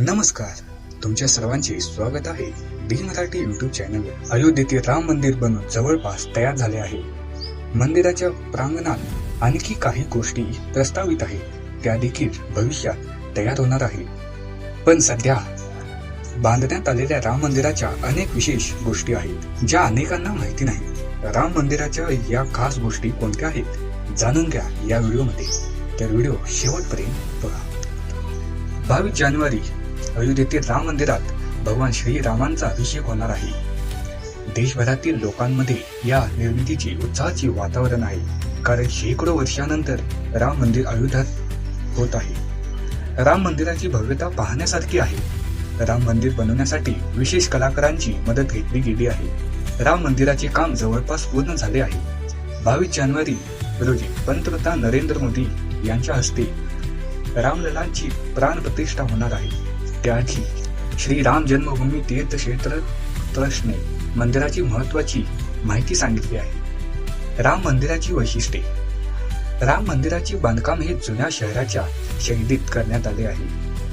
नमस्कार. तुमच्या सर्वांचे स्वागत आहे. बी मराठी युट्यूब चॅनलवर अयोध्येतील राम मंदिर बनून जवळपास तयार झाले आहे. मंदिराच्या प्रांगणात आणखी काही गोष्टी प्रस्तावित आहेत. त्या देखील भविष्यात तयार होणार आहे पण सध्या बांधण्यात आलेल्या राम मंदिराच्या अनेक विशेष गोष्टी आहेत ज्या अनेकांना माहिती नाही राम मंदिराच्या या खास गोष्टी कोणत्या आहेत? जाणून घ्या या व्हिडिओमध्ये. तर व्हिडिओ शेवटपर्यंत बघा. बावीस जानेवारी अयोध्येतील राम मंदिरात भगवान श्रीरामांचा अभिषेक होणार आहे. देशभरातील लोकांमध्ये या निर्मितीची उत्साहाचे वातावरण आहे. कारण शेकडो वर्षानंतर राम मंदिर अयोध्यात होत आहे. राम मंदिराची भव्यता पाहण्यासारखी आहे. राम मंदिर बनवण्यासाठी विशेष कलाकारांची मदत घेतली गेली आहे. राम मंदिराचे काम जवळपास पूर्ण झाले आहे. बावीस जानेवारी रोजी पंतप्रधान नरेंद्र मोदी यांच्या हस्ते रामललांची प्राण प्रतिष्ठा होणार आहे. त्याची श्री राम जन्मभूमी तीर्थक्षेत्र ट्रस्टने मंदिराची महत्वाची माहिती सांगितली आहे. राम मंदिराची वैशिष्ट्ये. राम मंदिराचे बांधकाम हे जुन्या शहराच्या शैलीत करण्यात आले आहे.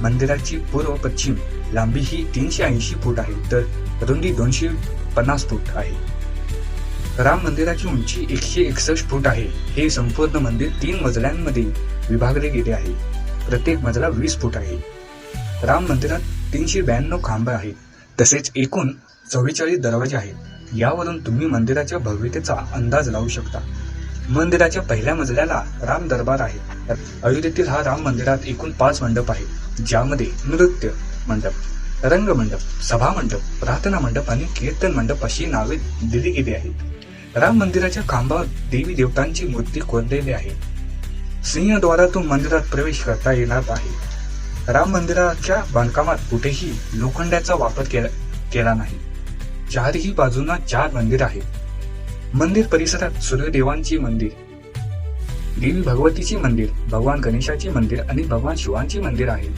मंदिराची पूर्व पश्चिम लांबी ही तीनशे ऐंशी फूट आहे तर रुंदी दोनशे पन्नास फूट आहे. राम मंदिराची उंची एकशे एकसष्ट फूट आहे. हे संपूर्ण मंदिर तीन मजल्यांमध्ये विभागले गेले आहे. प्रत्येक मजला वीस फूट आहे. राम मंदिरात तीनशे ब्याण्णव खांब आहेत. तसेच एकूण चव्वेचाळीस दरवाजे आहेत. यावरून तुम्ही मंदिराच्या भव्यतेचा अंदाज लावू शकता. मंदिराच्या पहिल्या मजल्याला राम दरबार आहे. अयोध्येतील हा राम मंदिरात एकूण पाच मंडप आहेत ज्यामध्ये नृत्य मंडप रंगमंडप सभा मंडप प्रार्थना मंडप आणि कीर्तन मंडप अशी नावे दिली गेली आहेत. राम मंदिराच्या खांबावर देवी देवतांची मूर्ती कोरलेली आहे. सिंहद्वारातून मंदिरात प्रवेश करता येणार आहे. राम मंदिराच्या बांधकामात कुठेही लोखंडाचा वापर केला केला नाही. चारही बाजूंना चार मंदिर आहेत. मंदिर परिसरात सूर्यदेवांची मंदिर देवी भगवतीची मंदिर भगवान गणेशाची मंदिर आणि भगवान शिवांचे मंदिर आहे.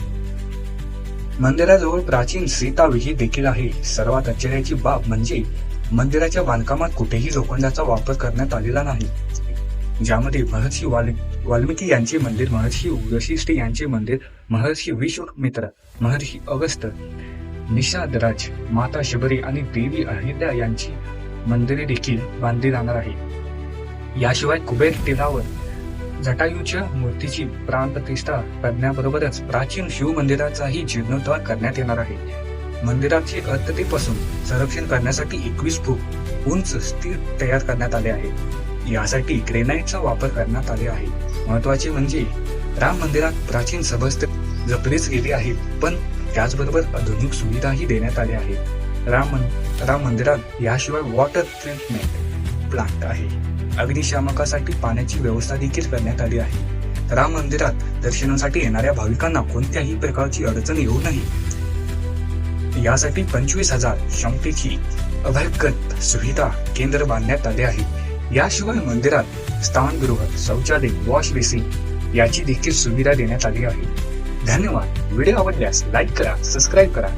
मंदिराजवळ प्राचीन सीता विहीर देखील आहे. सर्वात आश्चर्याची बाब म्हणजे मंदिराच्या बांधकामात कुठेही लोखंडाचा वापर करण्यात आलेला नाही. ज्यामध्ये महर्षी वाल वाल्मिकी यांचे मंदिर महर्षी वशिष्ठ यांचे मंदिर महर्षी विश्वमित्र महर्षी अगस्त निषादराज माता शबरी आणि देवी अहिल्या यांची मंदिरे देखील बांधली जाणार आहे. याशिवाय कुबेर तीरावर जटायूच्या मूर्तीची प्राणप्रतिष्ठा करण्याबरोबरच प्राचीन शिव मंदिराचाही जीर्णोद्धार करण्यात येणार आहे. मंदिराचे अर्थतेपासून संरक्षण करण्यासाठी एकवीस फूट उंच स्थिर तयार करण्यात आले आहे. यासाठी ग्रेनाईटचा वापर करण्यात आले आहे. महत्त्वाचे म्हणजे राम मंदिरात प्राचीन सभस्त जपलीच गेली आहेत पण त्याचबरोबर आधुनिक सुविधाही देण्यात आल्या आहेत. राम राम मंदिरात याशिवाय वॉटर ट्रीटमेंट प्लांट आहे. अग्निशामकासाठी पाण्याची व्यवस्था देखील करण्यात आली आहे. राम मंदिरात दर्शनासाठी येणाऱ्या भाविकांना कोणत्याही प्रकारची अडचण येऊ नये. यासाठी पंचवीस हजार क्षमतेची अभयगत सुविधा केंद्र बांधण्यात आले आहे. याशिवाय मंदिरात स्थानगृह शौचालय वॉश बेसिन याची देखील सुविधा देण्यात आली आहे. धन्यवाद. व्हिडिओ आवडल्यास लाईक करा सबस्क्राईब करा.